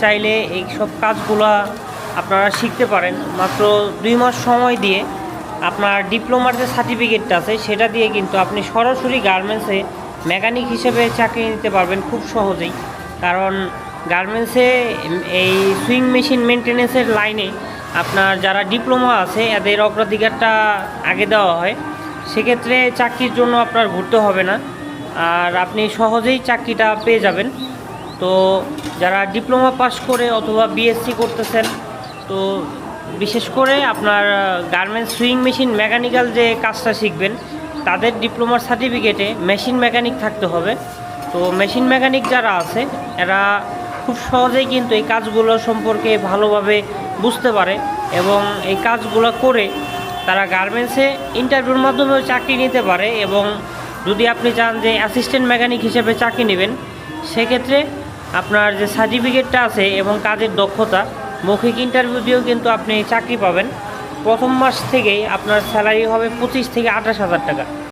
চাইলে এই সব কাজগুলো আপনারা শিখতে পারেন। মাত্র দুই মাস সময় দিয়ে আপনার ডিপ্লোমার যে সার্টিফিকেটটা আছে, সেটা দিয়ে কিন্তু আপনি সরাসরি গার্মেন্টসে মেকানিক হিসেবে চাকরি নিতে পারবেন খুব সহজেই। কারণ গার্মেন্টসে এই সুইং মেশিন মেনটেন্যান্সের লাইনে আপনার যারা ডিপ্লোমা আছে, এদের অগ্রাধিকারটা আগে দেওয়া হয়। সেক্ষেত্রে চাকরির জন্য আপনার ঘুরতে হবে না। আর আপনি সহজেই চাকরিটা পেয়ে যাবেন। তো যারা ডিপ্লোমা পাস করে অথবা বিএসসি করতেছেন, তো বিশেষ করে আপনার গার্মেন্টস সুইং মেশিন মেকানিক্যাল যে কাজটা শিখবেন, তাদের ডিপ্লোমার সার্টিফিকেটে মেশিন মেকানিক থাকতে হবে। তো মেশিন মেকানিক যারা আছে, এরা খুব সহজেই কিন্তু এই কাজগুলো সম্পর্কে ভালোভাবে বুঝতে পারে এবং এই কাজগুলো করে তারা গার্মেন্টসে ইন্টারভিউর মাধ্যমেও চাকরি নিতে পারে এবং যদি আপনি চান যে অ্যাসিস্ট্যান্ট মেকানিক হিসেবে চাকরি নেবেন, সেক্ষেত্রে আপনার যে সার্টিফিকেটটা আছে এবং কাজের দক্ষতা, মৌখিক ইন্টারভিউ দিয়েও কিন্তু আপনি চাকরি পাবেন। প্রথম মাস থেকেই আপনার স্যালারি হবে পঁচিশ থেকে আঠাশ হাজার টাকা।